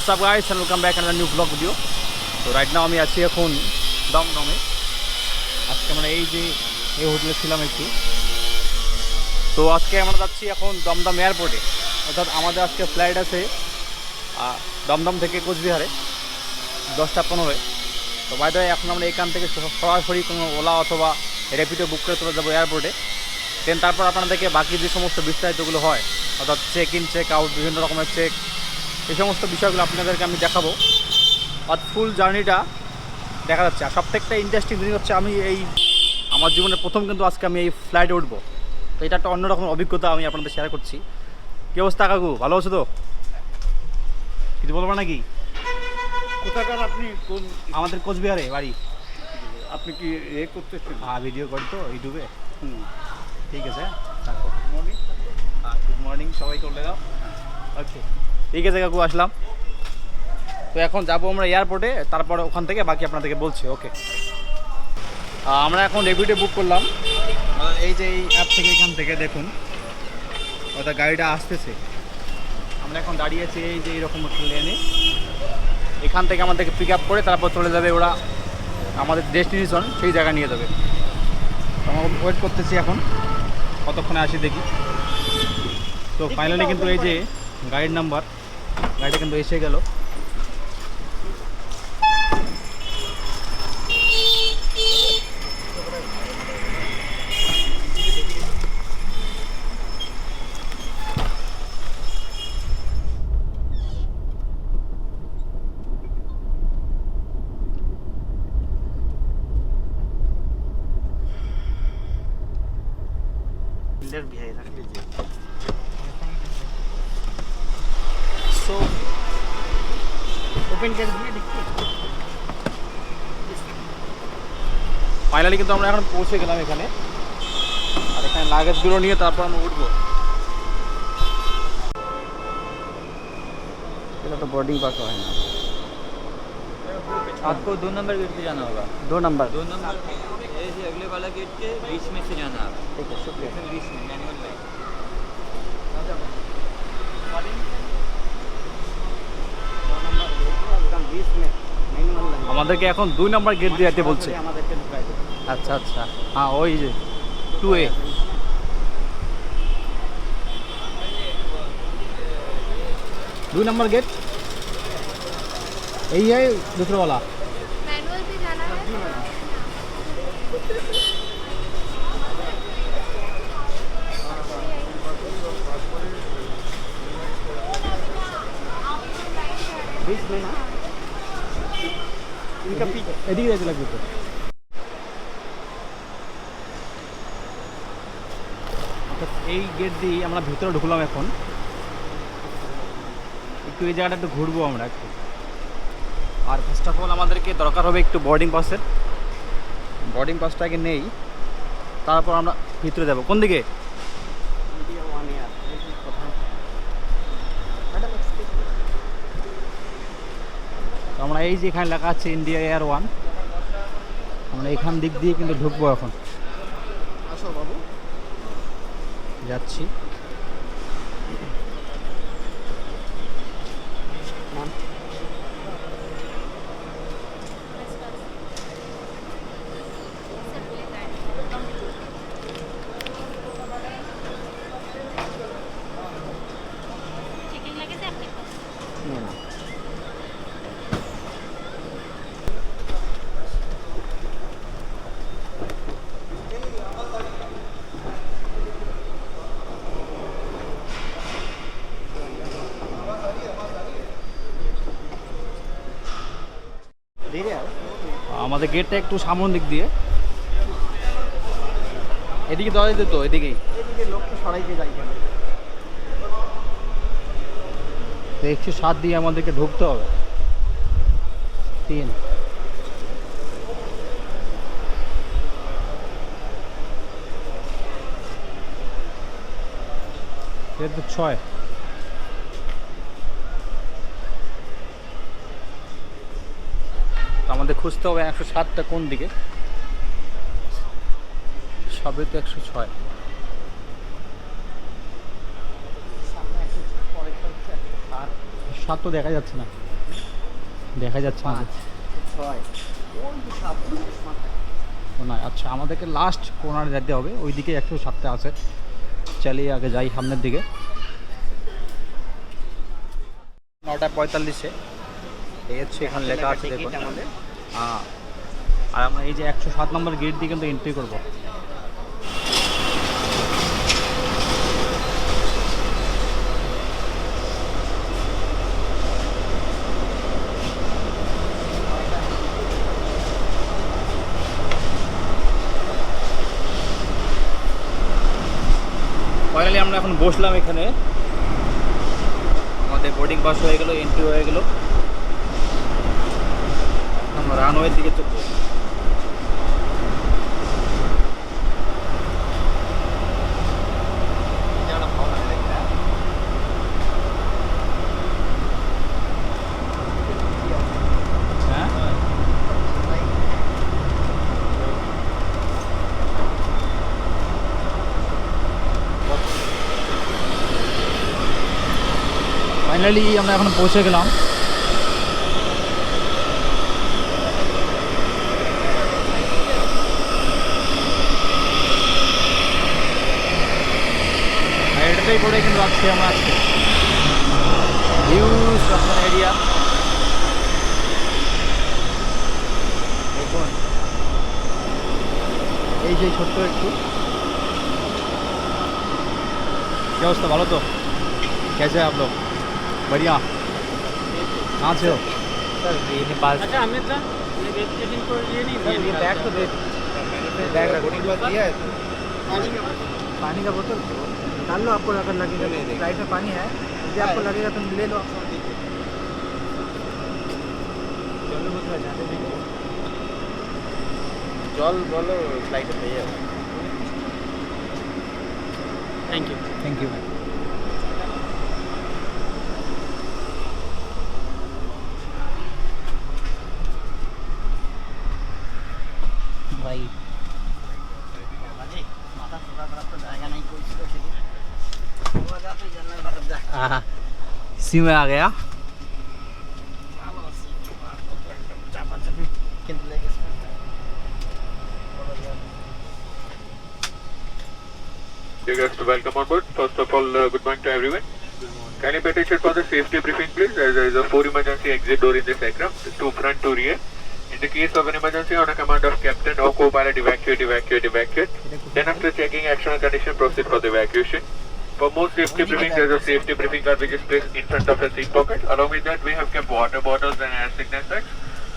What's up guys and welcome back and new blog video তো right now আমি আছি এখন দমদমে। আজকে আমরা এই যে, এই হোটেলে ছিলাম একটু। তো আজকে আমরা যাচ্ছি এখন দমদম এয়ারপোর্টে। অর্থাৎ আমাদের আজকে ফ্লাইট আছে দমদম থেকে কোচবিহারে, দশটা পনেরোয়। তো বাইরে এখন আমরা এখান থেকে সরাসরি কোনো ওলা অথবা র্যাপিডো বুক করে চলে যাব এয়ারপোর্টে। দেন তারপর আপনাদেরকে বাকি যে সমস্ত বিস্তারিতগুলো হয়, অর্থাৎ চেক ইন চেক আউট বিভিন্ন রকমের চেক এই সমস্ত বিষয়গুলো আপনাদেরকে আমি দেখাবো। আর ফুল জার্নিটা দেখা যাচ্ছে। আর সবথেকে ইন্টারেস্টিং জিনিস হচ্ছে আমি এই আমার জীবনে প্রথম কিন্তু আজকে আমি এই ফ্লাইটে উঠবো। তো এটা একটা অন্যরকম অভিজ্ঞতা আমি আপনাদের শেয়ার করছি। কী অবস্থা কাকু? ভালো আছো তো? কিছু বলব নাকি? কোথাকার আপনি? কোন আমাদের কোচবিহারে বাড়ি। আপনি কি এ করতেছেন হ্যাঁ ভিডিও করি তো ইউটিউবে। হুম। ঠিক আছে গুড মর্নিং গুড মর্নিং সবাই করলে দাও। ওকে ঠিক আছে কাকু আসলাম। তো এখন যাব আমরা এয়ারপোর্টে তারপর ওখান থেকে বাকি আপনাদেরকে বলছি ওকে আমরা এখন রেপিডে বুক করলাম। এই যে এই অ্যাপ থেকে এখান থেকে দেখুন ওটা গাড়িটা আসতেছে। আমরা এখন দাঁড়িয়ে আছি এই যে এইরকম একটা লেনে এখান থেকে আমাদেরকে পিক আপ করে তারপর চলে যাবে ওরা আমাদের ডেস্টিনেশন সেই জায়গায় নিয়ে যাবে। তো আমরা ওয়েট করতেছি এখন। কতক্ষণে আসি দেখি। তো ফাইনালি কিন্তু এই যে গাড়ির নাম্বার গাড়িটা কিন্তু এসে গেল। সো ফাইনালি কিন্তু আমরা এখন পৌঁছে গেলাম এখানে আর এখানে লাগেজগুলো নিয়ে তারপর আমরা উঠবো এটা তো বোর্ডিং পাস হয় না आपको दो नंबर गेट से जाना होगा दो नंबर दो नंबर ऐसे अगले वाला गेट के बीच में से जाना है ठीक है शुक्रिया आपको बीच में मैनुअल लाइन আমাদেরকে এখন দুই নাম্বার গেট দিয়ে যেতে বলছে আমাদেরকে ঢুকাই দেবে আচ্ছা আচ্ছা হ্যাঁ ওই যে টু এ দুই नंबर गेट यही है दूसरा वाला मैनुअल से जाना है बीच में ना इनका पीछे এদিকে যেতে লাগবে তো এই গেট দিয়ে আমরা ভিতরে ঢুকলাম এখন। একটু এই জায়গাটা একটু ঘুরবো আমরা একটু। আর ফার্স্ট অফ অল আমাদেরকে দরকার হবে একটু বোর্ডিং পাসের বোর্ডিং পাসটা আগে নেই। তারপর আমরা ভিতরে যাব। কোন দিকে আমরা এই যে এখানে লেখা আছে ইন্ডিয়া এয়ার ওয়ান আমরা এখান দিক দিয়ে কিন্তু ঢুকবো এখন। আসো বাবু। যাচ্ছি। আমাদের গেটটা একটু সামনের দিক দিয়ে। এদিকে দেওয়া যেত এদিকেই। একশো সাত দিয়ে আমাদেরকে ঢুকতে হবে। তিন। ছয়। আমাদের খুঁজতে হবে একশো সাতটা কোন দিকে? সবে তো একশো ছয়। সাত তো দেখা যাচ্ছে না। দেখা যাচ্ছে না না আচ্ছা আমাদেরকে লাস্ট কোনারে যেতে হবে। ওই দিকে একশো সাতটা আছে। চালিয়ে আগে যাই সামনের দিকে। নটা পঁয়তাল্লিশে। এই হচ্ছে এখানে লেখা আছে দেখুন। আমাদের আর আমরা এই যে একশো সাত নম্বর গেট দিয়ে কিন্তু এন্ট্রি করব। আমরা এখন বসলাম এখানে। আমাদের বোর্ডিং পাস হয়ে গেল এন্ট্রি হয়ে গেল। রানওয়ের দিকে হ্যাঁ ফাইনালি আমরা এখন পৌঁছে গেলাম। আর এটাতেই করে কিন্তু আজকে আমরা আজকে হিউজ এরিয়া দেখুন এই যে ছোট্ট একটু কি অবস্থা ভালো তো कैसे हैं आप लोग बढ़िया कहाँ से हो सर ये नेपाल अच्छा अमित सर ये वेजिटेबल को ये नहीं सर ये बैग तो दे बैग रखने के दिया है पानी का पानी का बोतल डाल लो आपको अगर लगेगा तो। लाइट में पानी है। जब आपको लगेगा तो ले लो जल बोलो फ़्लाइट पे थैंक यू थैंक यू भाई हाँ इसी में आ गया Dear guests, welcome on board. First of all, uh, good morning to everyone. Can you petition for the safety briefing, please? As there is a four emergency exit door in this aircraft, two front, two rear. In the case of an emergency, on a command of captain or co-pilot, evacuate, evacuate, evacuate. Then after checking action and condition, proceed briefing, there is a safety briefing card which is placed in front of the seat pocket. Along with that, we have kept water bottles and air sickness bags.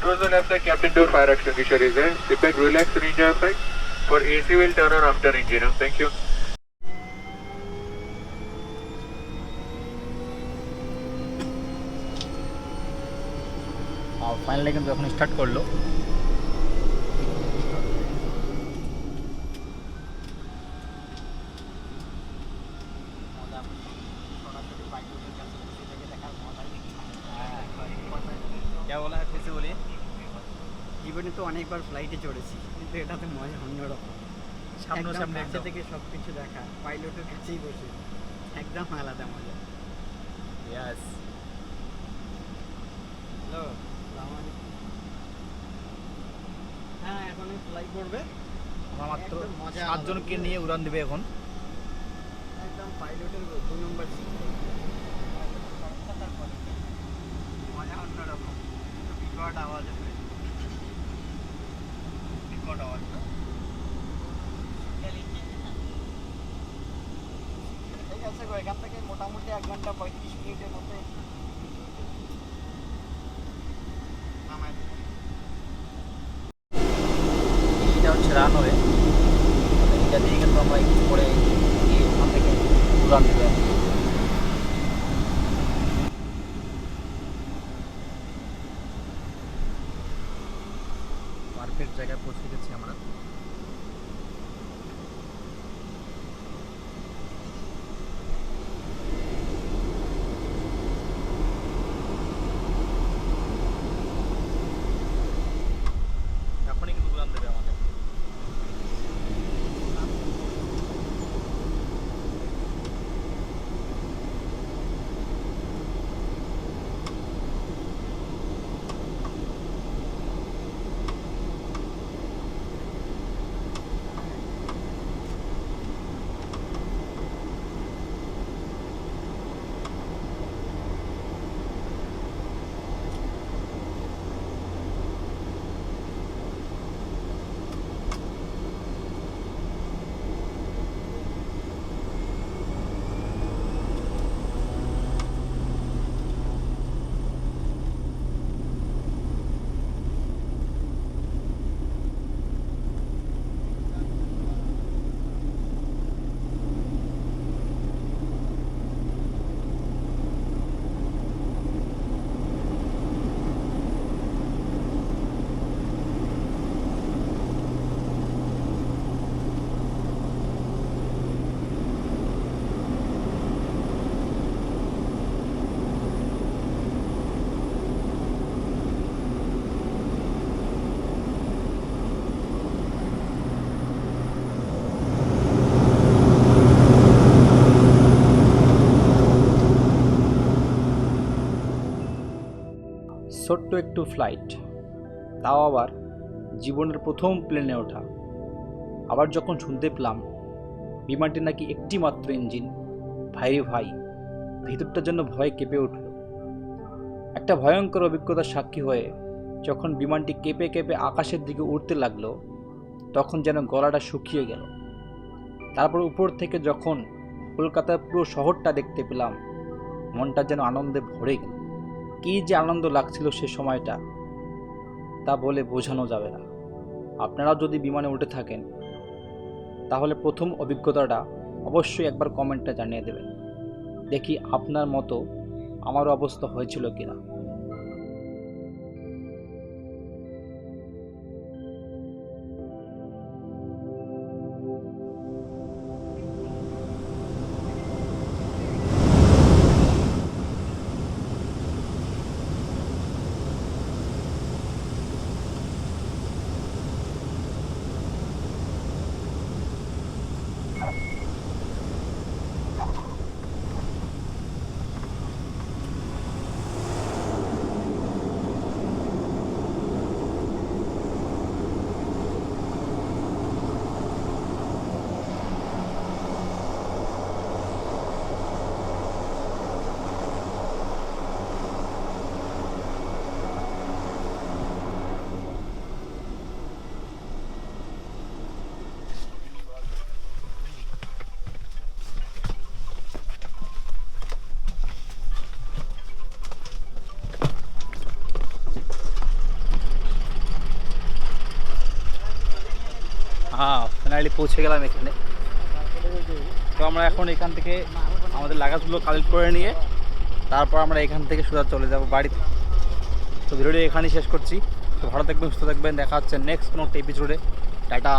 Towards the left side, captain door fire extinguisher is there. Sit back, relax, and enjoy your flight. For AC, will turn on after engine. room. Thank you. R finally কিন্তু এখন start করলো ফ্লাইটে চড়েছি কিন্তু এটাতে মজা অন্যরকম সামনাসামনি কাছে। থেকে সব কিছু দেখা পাইলটের কাছেই বসে। একদম আলাদা মজা। यस হ্যালো হ্যাঁ এখন ফ্লাই করবে। আমরা মাত্র। সাতজনকে নিয়ে উড়ান দেবে এখন। একদম পাইলটের দু নম্বর সিট মজা অন্যরকম একটু বিকট আওয়াজ হবে বিকট আওয়াজ না? ঠিক আছে গো এখান থেকে মোটামুটি এক ঘণ্টা পঁয়ত্রিশ মিনিটের দেবে। এইটা হচ্ছে রানওয়ে। এটা দিয়ে কিন্তু আমরা একটু গিয়ে ওখান থেকে উড়ান দেবে পারফেক্ট জায়গায় পৌঁছে গেছি আমরা। ছোট্ট একটু ফ্লাইট তাও আবার জীবনের প্রথম প্লেনে ওঠা। আবার যখন শুনতে পেলাম, বিমানটি নাকি একটি মাত্র ইঞ্জিন ভাই ভাই, ভিতরটা যেন ভয়ে কেঁপে উঠল। একটা ভয়ঙ্কর অভিজ্ঞতার সাক্ষী হয়ে যখন বিমানটি কেঁপে কেঁপে আকাশের দিকে উঠতে লাগল, তখন যেন গলাটা শুকিয়ে গেল। তারপর উপর থেকে যখন কলকাতার পুরো শহরটা দেখতে পেলাম, মনটা যেন আনন্দে ভরে গেল। কী যে আনন্দ লাগছিল সে সময়টা, তা বলে বোঝানো যাবে না। আপনারাও যদি বিমানে উঠে থাকেন, তাহলে প্রথম অভিজ্ঞতাটা অবশ্যই একবার কমেন্টটা জানিয়ে দেবেন। দেখি আপনার মতো আমারও অবস্থা হয়েছিল কিনা। ফাইনালি পৌঁছে গেলাম এখানে। তো আমরা এখন এখান থেকে আমাদের লাগাজগুলো কালেক্ট করে নিয়ে তারপর আমরা এখান থেকে সোজা চলে যাব বাড়িতে। তো ভিডিওটি এখানেই শেষ করছি। তো ভালো থাকবেন, সুস্থ থাকবেন। দেখা হচ্ছে নেক্সট কোনো এপিসোডে টাটা।